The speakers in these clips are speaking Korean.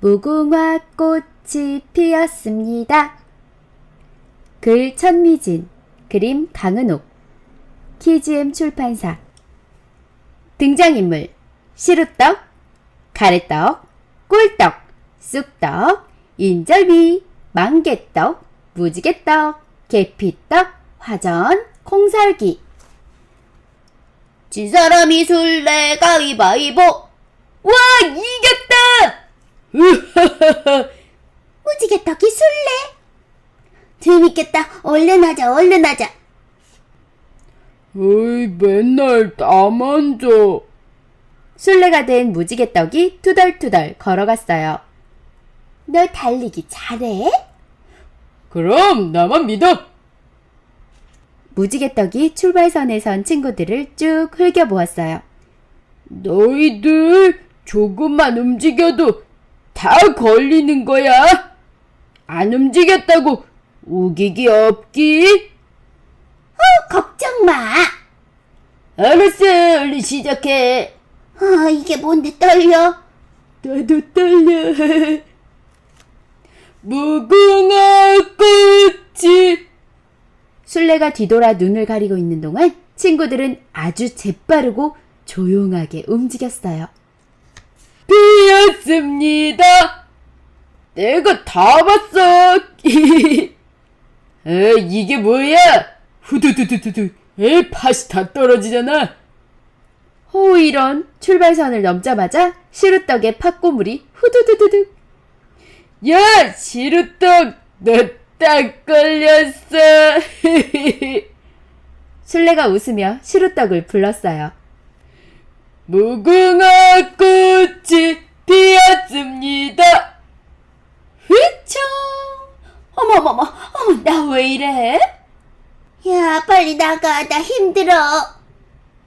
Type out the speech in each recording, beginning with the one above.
무궁화 꽃이 피었습니다. 글 천미진, 그림 강은옥, KGM 출판사. 등장인물, 시루떡, 가래떡, 꿀떡, 쑥떡, 인절미, 망개떡, 무지개떡, 계피떡, 화전, 콩살기. 진 사람이 술래 가위바위보. 와, 이겼다! 무지개 떡이 술래? 재밌겠다. 얼른 하자, 얼른 하자. 어이, 맨날 나만 줘. 술래가 된 무지개 떡이 투덜투덜 걸어갔어요. 너 달리기 잘해? 그럼 나만 믿어. 무지개 떡이 출발선에 선 친구들을 쭉 흘겨보았어요. 너희들 조금만 움직여도 다 걸리는 거야. 안 움직였다고 우기기 없기. 어, 걱정 마. 알았어, 얼른 시작해. 아, 이게 뭔데 떨려? 나도 떨려. 무궁화 꽃이 술래가 뒤돌아 눈을 가리고 있는 동안 친구들은 아주 재빠르고 조용하게 움직였어요. 피었습니다. 내가 다 봤어. 에, 이게 뭐야? 후두두두두두. 에, 팥이 다 떨어지잖아. 호 이런 출발선을 넘자마자 시루떡의 팥고물이 후두두두두 야, 시루떡, 너 딱 걸렸어. 술래가 웃으며 시루떡을 불렀어요. 무궁화 꽃 야, 빨리 나가. 나 힘들어.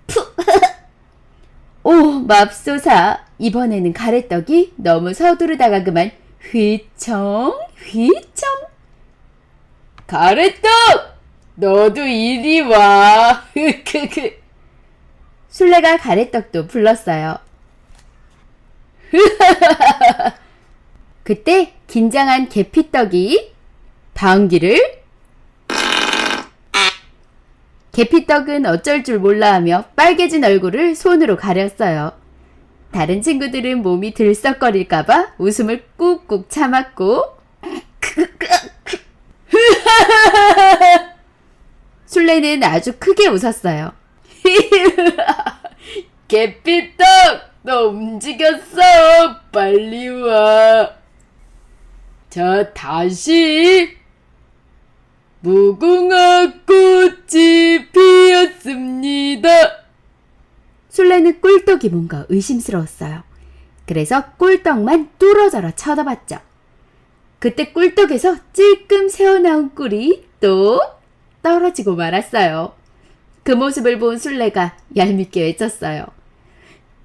푸. 오, 맙소사. 이번에는 가래떡이 너무 서두르다가 그만 휘청, 휘청. 가래떡, 너도 이리 와. 크크크. 술래가 가래떡도 불렀어요. 그때 긴장한 계피떡이 방귀를 계피떡은 어쩔 줄 몰라 하며 빨개진 얼굴을 손으로 가렸어요. 다른 친구들은 몸이 들썩거릴까봐 웃음을 꾹꾹 참았고 술래는 아주 크게 웃었어요. 개피떡, 너 움직였어. 빨리 와. 자, 다시. 무궁화 꽃이 피었습니다. 술래는 꿀떡이 뭔가 의심스러웠어요. 그래서 꿀떡만 뚫어져라 쳐다봤죠. 그때 꿀떡에서 찔끔 새어나온 꿀이 또 떨어지고 말았어요. 그 모습을 본 술래가 얄밉게 외쳤어요.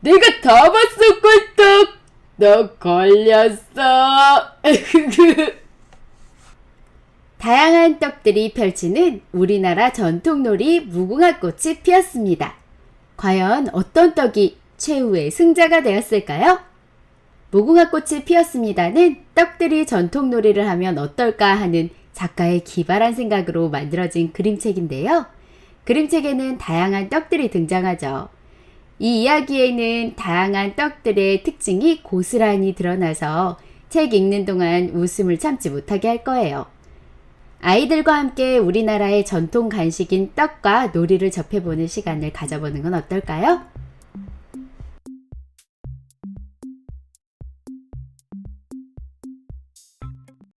내가 다 봤어, 꿀떡. 너 걸렸어. 다양한 떡들이 펼치는 우리나라 전통놀이 무궁화꽃이 피었습니다. 과연 어떤 떡이 최후의 승자가 되었을까요? 무궁화꽃이 피었습니다는 떡들이 전통놀이를 하면 어떨까 하는 작가의 기발한 생각으로 만들어진 그림책인데요. 그림책에는 다양한 떡들이 등장하죠. 이 이야기에는 다양한 떡들의 특징이 고스란히 드러나서 책 읽는 동안 웃음을 참지 못하게 할 거예요. 아이들과 함께 우리나라의 전통 간식인 떡과 놀이를 접해보는 시간을 가져보는 건 어떨까요?